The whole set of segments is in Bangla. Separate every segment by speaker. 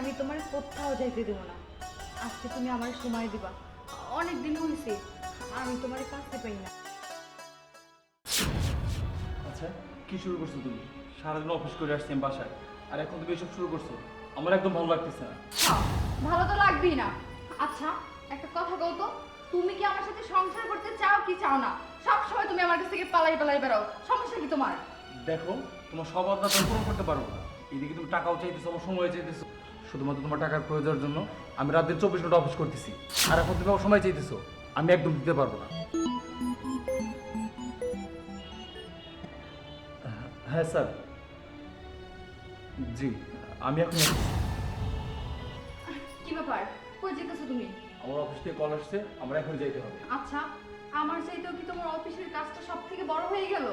Speaker 1: আমি তোমার কোথাও যাইতে দেবো না। আজকে তুমি আমার সময় দিবা। অনেক দিন হয়েছে আমি তোমার কাছে পাই না।
Speaker 2: আচ্ছা কি শুরু করছ তুমি? সারাদিন অফিস করে আসছি আমি বাসায়। আর এখন তুমি এসব শুরু করছ? আমার একদম ভালো লাগতেছে না।
Speaker 1: হ্যাঁ, ভালো তো লাগবেই না। আচ্ছা একটা কথা কও তো তুমি কি আমার সাথে সংসার করতে চাও কি চাও না? সব সময় তুমি আমার কাছ থেকে পালাই পালাই বেরো। সমস্যা কি তোমার?
Speaker 2: দেখো তোমার সব তো পূরণ করতে পারো এদিকে তুমি টাকাও চাইতেছো আমার সময় চাইতেছো। শুধুমাত্র তোমার টাকার প্রয়োজনের জন্য আমি রাত দিন চব্বিশ ঘণ্টা অফিস করতেছি। আর এখন তুমি আমার সময় চাইতেছো আমি একদম দিতে পারব না। হ্যাঁ স্যার। জি আমি এখন
Speaker 1: কি ব্যাপার? কই যেতেছো তুমি?
Speaker 2: আমার অফিস থেকে কল আসছে আমরা এখন যাইতে হবে।
Speaker 1: আচ্ছা আমার চাইতেও কি তোমার অফিসের কাজটা সব থেকে বড় হয়ে গেল?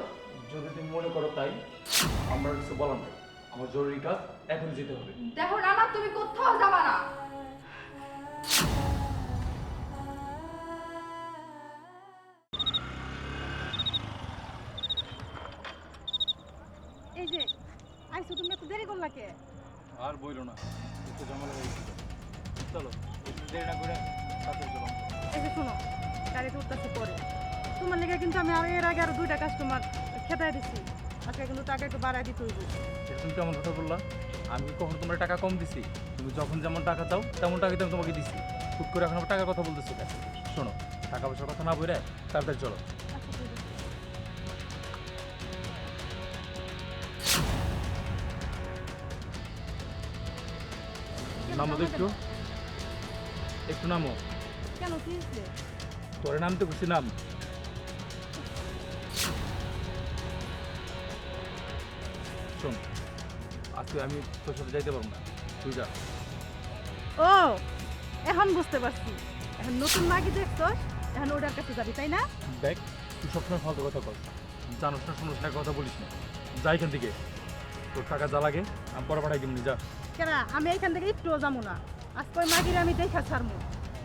Speaker 2: যদি তুমি মনে করো তাই আমরা কিছু বলার নেই। আমার জরুরি কাজ এখন যেতে হবে।
Speaker 1: দেখো রানা তুমি কোথাও যাবা না।
Speaker 3: এই যে আইসো তুমি এত দেরি করলা কে?
Speaker 2: আর বইলো না একটু ঝামেলা হয়ে গেছিল চলো একটু দেরি না করে সাথে চলো।
Speaker 3: এই যে শোনো গাড়িতে উঠতেছি পরে। তোমার লেগে কিন্তু আমি আর এর আগে আরও দুইটা কাস্টমার খেতাই দিছি। আজকে কিন্তু টাকা একটু বাড়াই দিতে হইব।
Speaker 2: এটা তুমি কেমন কথা বললা? আমি কি কখনো তোমার টাকা কম দিছি তুমি যখন যেমন টাকা চাও তেমন টাকা আমি তোমাকে দিছি। হুট করে এখন আবার টাকার কথা বলতেছো কেন? শোনো টাকা পয়সার কথা না বলে তাড়াতাড়ি চলো। নামো তো একটু। একটু নামো।
Speaker 3: কেন কি?
Speaker 2: তোরে নাম তো খুশি নাম। আজকে আমি তোর সাথে যাইতে পারব না। তুই যা।
Speaker 3: ও এখন বুঝতে পারছি। এখন নতুন মাগি দেখছস এখন ওটার কাছে যাবি তাই না?
Speaker 2: দেখ তুই সবসময় ফালতু কথা বল জানোস না শুনোস না কথা বলিস না। যা এখান থেকে। তোর টাকা যা লাগে আমি পরে পাঠাই দিবনি যা।
Speaker 3: কেন আমি এইখান থেকে একটুও যাব না। আজকে ওই মাগির আমি দেখা ছাড়মু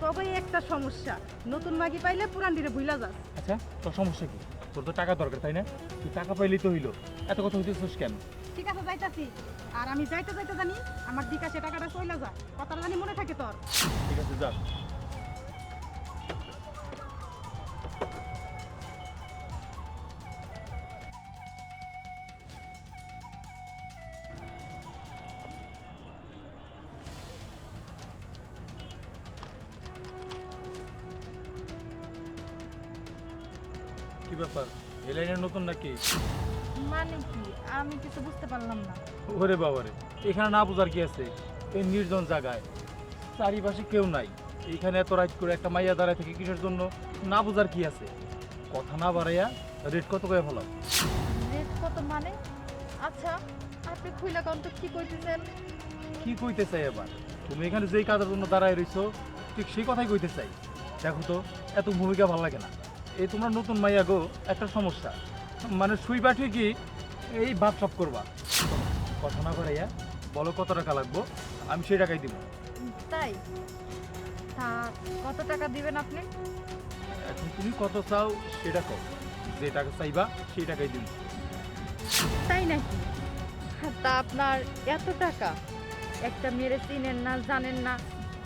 Speaker 3: তবে একটা সমস্যা। নতুন মাগি পাইলে পুরান দিনে ভুলা যাস।
Speaker 2: আচ্ছা তোর সমস্যা কি? তোর তো টাকা দরকার তাই না? তুই টাকা পাইলেই তো হইল। এত কথা হইতেছিস কেন?
Speaker 3: ঠিক আছে, যাইতাছি। আর আমি যাইতে যাইতে জানি আমার বিকাশে টাকাটা চলে যা কথাটা জানি মনে থাকে তোর?
Speaker 2: ঠিক আছে, যা। কি ব্যাপার? এই লাইনের নতুন নাকি?
Speaker 3: মানে কি? আমি কিছু বুঝতে পারলাম না।
Speaker 2: ওরে বাবারে এখানে না বোঝার কি আছে? এই নির্জন জায়গায় চারিপাশে কেউ নাই। এইখানে এত রাত করে একটা মাইয়া দাঁড়ায় থেকে কিসের জন্য? না বোঝার কি আছে? কথা না বাড়াইয়া রেট কত করে ফেলাও
Speaker 1: রেট কত মানে? আচ্ছা আপনি খুইলা কন্ত কি কইতেছেন?
Speaker 2: কি কইতে চাই এবার? তুমি এখানে যেই কাজের জন্য দাঁড়ায় রইছো ঠিক সেই কথাই কইতে চাই। দেখো তো এত ভূমিকা ভালো লাগে না। এই তোমরা নতুন মাইয়া গো একটা সমস্যা। মানে শুই পাঠি কি এই ভাব সব করবা। কথা না বাড়াইয়া বলো কত টাকা লাগবো? আমি সেই টাকাই দিব।
Speaker 1: তাই? তা কত টাকা দিবেন আপনি?
Speaker 2: এখন তুমি কত চাও সেটা কও। যে টাকা চাইবা সেই টাকাই দিন
Speaker 1: তাই নাকি? তা আপনার এত টাকা? একটা মেরে চিনেন না জানেন না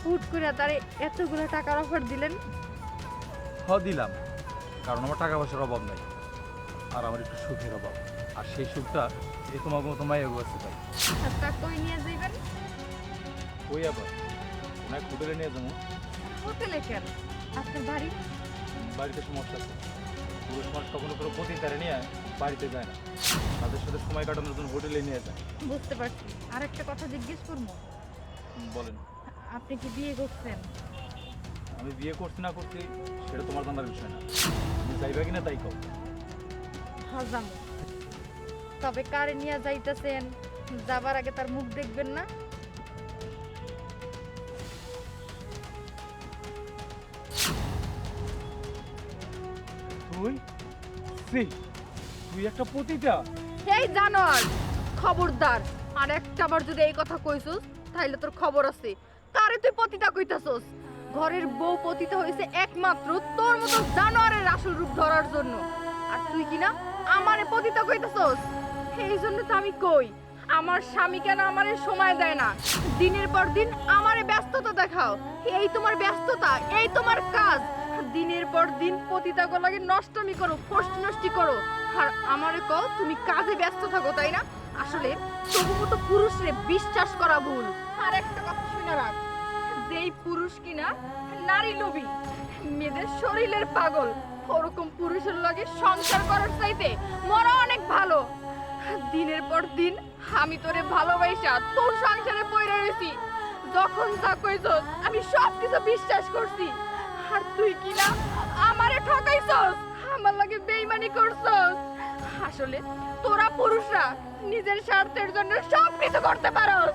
Speaker 1: হুট করে তারে এতগুলো টাকার অফার দিলেন?
Speaker 2: হ দিলাম। কারণ আমার টাকা পয়সার অভাব নাই। আর আমার একটু সুখের অভাব। আর সেই সুখটা এই তোমার মতো কাছে পাই
Speaker 1: আর তা কই নিয়ে যাইবেন?
Speaker 2: ওই আবার? অনেক হোটেলে নিয়ে যাব।
Speaker 1: হোটেলে কেন? আপনার বাড়ি?
Speaker 2: বাড়িতে সমস্যা আছে। পুরুষ মানুষ কখনো কোনো প্রতিদিন তারা নিয়ে বাড়িতে যায় না। তাদের সাথে সময় কাটানোর জন্য হোটেলে নিয়ে যায়।
Speaker 1: বুঝতে পারছি। আর একটা কথা জিজ্ঞেস করব?
Speaker 2: বলেন।
Speaker 1: আপনি কি বিয়ে করছেন?
Speaker 2: আমি বিয়ে করছি না করছি সেটা তোমার জানার বিষয় না। তুমি চাইবা কিনা তাই কও।
Speaker 1: হাজাম তবে কারে নিয়ে যাইতেছেন? যাবার আগে তার মুখ দেখবেন না?
Speaker 2: তুই? সি তুই একটা পতিতা।
Speaker 1: এই জানোয়ার খবরদার। আর একটা বার যদি এই কথা কইছস তাহলে তোর খবর আছে। কারে তুই পতিতা কইতাছস? ঘরের বউ পতিতা হয়েছে একমাত্র তোর মতো জানোয়ারের আসল রূপ ধরার জন্য। আর তুই কি না আমারে পতিতা কইতাছস? এই জন্য তো আমি কই, আমার স্বামী কেন আমারে সময় দেয় না? দিনের পর দিন আমারে ব্যস্ততা দেখাও। এই তোমার ব্যস্ততা, এই তোমার কাজ। দিনের পর দিন পতিতাগো লাগে নষ্টমি করো ফষ্ট নষ্টি করো। আর আমারে কও, তুমি কাজে ব্যস্ত থাকো, তাই না? আসলে তবু মতো পুরুষরে বিশ্বাস করা ভুল। আর একটা কথা শুনে রাখ যেই পুরুষ কিনা, নারী লোভী। মেয়েদের শরীরের পাগল। ওরকম পুরুষের লগে সংসার করার চাইতে মরা অনেক ভালো। দিনের পর দিন আমি তোরে ভালোবাসা তোর সংসারে পড়ে রয়েছি যখন যা কইছস, আমি সব কিছু বিশ্বাস করছি। আর তুই কি না আমারে ঠকাইছস, আমার লাগে বেইমানি করছস। আসলে তোরা পুরুষরা নিজের স্বার্থের জন্য সব কিছু করতে পারোস।